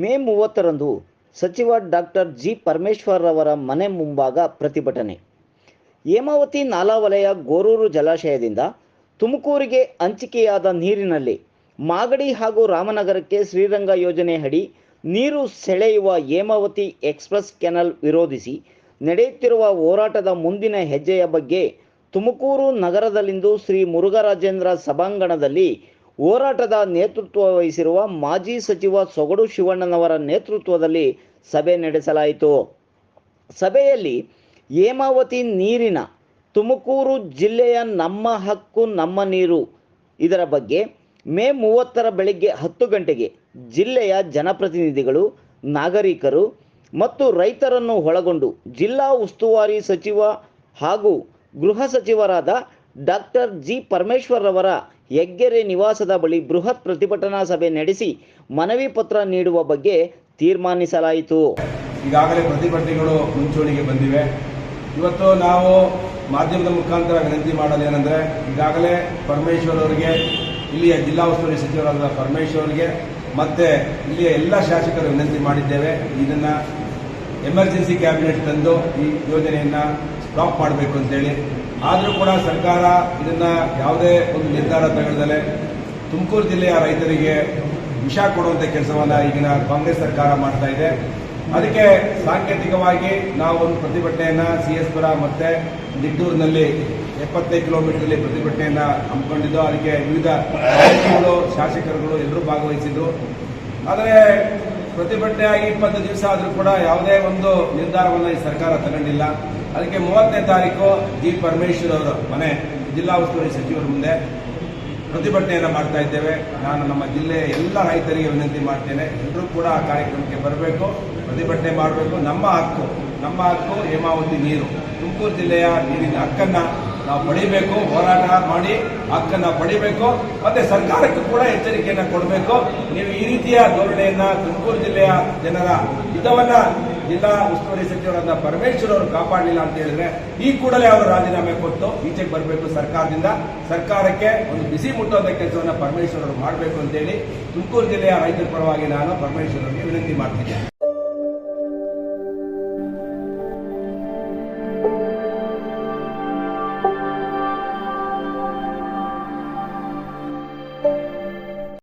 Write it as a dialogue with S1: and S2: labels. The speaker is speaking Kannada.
S1: ಮೇ ಮೂವತ್ತರಂದು ಸಚಿವ ಡಾಕ್ಟರ್ ಜಿ ಪರಮೇಶ್ವರ್ ಮನೆ ಮುಂಭಾಗ ಪ್ರತಿಭಟನೆ. ಹೇಮಾವತಿ ನಾಲಾ ವಲಯ ಗೋರೂರು ಜಲಾಶಯದಿಂದ ತುಮಕೂರಿಗೆ ಹಂಚಿಕೆಯಾದ ನೀರಿನಲ್ಲಿ ಮಾಗಡಿ ಹಾಗೂ ರಾಮನಗರಕ್ಕೆ ಶ್ರೀರಂಗ ಯೋಜನೆ ಅಡಿ ನೀರು ಸೆಳೆಯುವ ಹೇಮಾವತಿ ಎಕ್ಸ್ಪ್ರೆಸ್ ಕೆನಲ್ ವಿರೋಧಿಸಿ ನಡೆಯುತ್ತಿರುವ ಹೋರಾಟದ ಮುಂದಿನ ಹೆಜ್ಜೆಯ ಬಗ್ಗೆ ತುಮಕೂರು ನಗರದಲ್ಲಿಂದು ಶ್ರೀ ಮುರುಘರಾಜೇಂದ್ರ ಸಭಾಂಗಣದಲ್ಲಿ ಹೋರಾಟದ ನೇತೃತ್ವ ವಹಿಸಿರುವ ಮಾಜಿ ಸಚಿವ ಸೊಗಡು ಶಿವಣ್ಣನವರ ನೇತೃತ್ವದಲ್ಲಿ ಸಭೆ ನಡೆಸಲಾಯಿತು. ಸಭೆಯಲ್ಲಿ ಹೇಮಾವತಿ ನೀರಿನ ತುಮಕೂರು ಜಿಲ್ಲೆಯ ನಮ್ಮ ಹಕ್ಕು, ನಮ್ಮ ನೀರು ಇದರ ಬಗ್ಗೆ ಮೇ ಮೂವತ್ತರ ಬೆಳಗ್ಗೆ ಹತ್ತು ಗಂಟೆಗೆ ಜಿಲ್ಲೆಯ ಜನಪ್ರತಿನಿಧಿಗಳು, ನಾಗರಿಕರು ಮತ್ತು ರೈತರನ್ನು ಒಳಗೊಂಡು ಜಿಲ್ಲಾ ಉಸ್ತುವಾರಿ ಸಚಿವ ಹಾಗೂ ಗೃಹ ಸಚಿವರಾದ ಡಾಕ್ಟರ್ ಜಿ ಪರಮೇಶ್ವರ್ ರವರ ಹೆಗ್ಗೆರೆ ನಿವಾಸದ ಬಳಿ ಬೃಹತ್ ಪ್ರತಿಭಟನಾ ಸಭೆ ನಡೆಸಿ ಮನವಿ ಪತ್ರ ನೀಡುವ ಬಗ್ಗೆ ತೀರ್ಮಾನಿಸಲಾಯಿತು.
S2: ಈಗಾಗಲೇ ಪ್ರತಿಭಟನೆಗಳು ಮುಂಚೂಣಿಗೆ ಬಂದಿವೆ. ಇವತ್ತು ನಾವು ಮಾಧ್ಯಮದ ಮುಖಾಂತರ ವಿನಂತಿ ಮಾಡೋದೇನೆಂದರೆ ಈಗಾಗಲೇ ಪರಮೇಶ್ವರ್ ಅವರಿಗೆ, ಇಲ್ಲಿಯ ಜಿಲ್ಲಾ ಉಸ್ತುವಾರಿ ಸಚಿವರಾದ ಪರಮೇಶ್ವರ್ ಅವರಿಗೆ ಮತ್ತೆ ಇಲ್ಲಿಯ ಎಲ್ಲ ಶಾಸಕರು ವಿನಂತಿ ಮಾಡಿದ್ದೇವೆ. ಇದನ್ನ ಎಮರ್ಜೆನ್ಸಿ ಕ್ಯಾಬಿನೆಟ್ ತಂದು ಈ ಯೋಜನೆಯನ್ನ ಸ್ಟಾಪ್ ಮಾಡಬೇಕು ಅಂತೇಳಿ. ಆದರೂ ಕೂಡ ಸರ್ಕಾರ ಇದನ್ನ ಯಾವುದೇ ಒಂದು ನಿರ್ಧಾರ ತಗೊಳ್ದಲೆ ತುಮಕೂರು ಜಿಲ್ಲೆಯ ರೈತರಿಗೆ ವಿಷ ಕೊಡುವಂತ ಕೆಲಸವನ್ನ ಈಗಿನ ಕಾಂಗ್ರೆಸ್ ಸರ್ಕಾರ ಮಾಡ್ತಾ ಇದೆ. ಅದಕ್ಕೆ ಸಾಂಕೇತಿಕವಾಗಿ ನಾವು ಒಂದು ಪ್ರತಿಭಟನೆಯನ್ನ ಸಿ ಎಸ್ ಪುರ ಮತ್ತೆ ನಿಟ್ಟೂರಿನಲ್ಲಿ ಎಪ್ಪತ್ತೈದು ಕಿಲೋಮೀಟರ್ನಲ್ಲಿ ಪ್ರತಿಭಟನೆಯನ್ನ ಹಮ್ಮಿಕೊಂಡಿದ್ದು. ಅದಕ್ಕೆ ವಿವಿಧ ಶಾಸಕರುಗಳು ಎಲ್ಲರೂ ಭಾಗವಹಿಸಿದ್ದು. ಆದರೆ ಪ್ರತಿಭಟನೆ ಆಗಿ ಇಪ್ಪತ್ತು ದಿವಸ ಆದರೂ ಕೂಡ ಯಾವುದೇ ಒಂದು ನಿರ್ಧಾರವನ್ನು ಈ ಸರ್ಕಾರ ತಗೊಂಡಿಲ್ಲ. ಅದಕ್ಕೆ ಮೂವತ್ತನೇ ತಾರೀಕು ಜಿ ಪರಮೇಶ್ವರ್ ಅವರು ಮನೆ, ಜಿಲ್ಲಾ ಉಸ್ತುವಾರಿ ಸಚಿವರ ಮುಂದೆ ಪ್ರತಿಭಟನೆಯನ್ನು ಮಾಡ್ತಾ ಇದ್ದೇವೆ. ನಾನು ನಮ್ಮ ಜಿಲ್ಲೆಯ ಎಲ್ಲ ರೈತರಿಗೆ ವಿನಂತಿ ಮಾಡ್ತೇನೆ. ಎಲ್ಲರೂ ಕೂಡ ಆ ಕಾರ್ಯಕ್ರಮಕ್ಕೆ ಬರಬೇಕು, ಪ್ರತಿಭಟನೆ ಮಾಡಬೇಕು. ನಮ್ಮ ಹಕ್ಕು ನಮ್ಮ ಹಕ್ಕು ಹೇಮಾವತಿ ನೀರು. ತುಮಕೂರು ಜಿಲ್ಲೆಯ ನೀರಿನ ಹಕ್ಕನ್ನ ನಾವು ಪಡಿಬೇಕು, ಹೋರಾಟ ಮಾಡಿ ಹಕ್ಕನ್ನ ಪಡಿಬೇಕು, ಮತ್ತೆ ಸರ್ಕಾರಕ್ಕೂ ಕೂಡ ಎಚ್ಚರಿಕೆಯನ್ನು ಕೊಡಬೇಕು. ನೀವು ಈ ರೀತಿಯ ಧೋರಣೆಯನ್ನ ತುಮಕೂರು ಜಿಲ್ಲೆಯ ಜನರ ಹಿತವನ್ನ ಜಿಲ್ಲಾ ಉಸ್ತುವಾರಿ ಸಚಿವರಾದ ಪರಮೇಶ್ವರ್ ಅವರು ಕಾಪಾಡಲಿಲ್ಲ ಅಂತ ಹೇಳಿದ್ರೆ, ಈ ಕೂಡಲೇ ಅವರು ರಾಜೀನಾಮೆ ಕೊಟ್ಟು ಈಚೆಗೆ ಬರಬೇಕು ಸರ್ಕಾರದಿಂದ. ಸರ್ಕಾರಕ್ಕೆ ಒಂದು ಬಿಸಿ ಮುಟ್ಟುವಂತ ಕೆಲಸವನ್ನು ಪರಮೇಶ್ವರ್ ಅವರು ಮಾಡಬೇಕು ಅಂತೇಳಿ ತುಮಕೂರು ಜಿಲ್ಲೆಯ ರೈತರ ಪರವಾಗಿ ನಾನು ಪರಮೇಶ್ವರ್ ಅವರಿಗೆ ವಿನಂತಿ ಮಾಡ್ತಿದ್ದೇನೆ.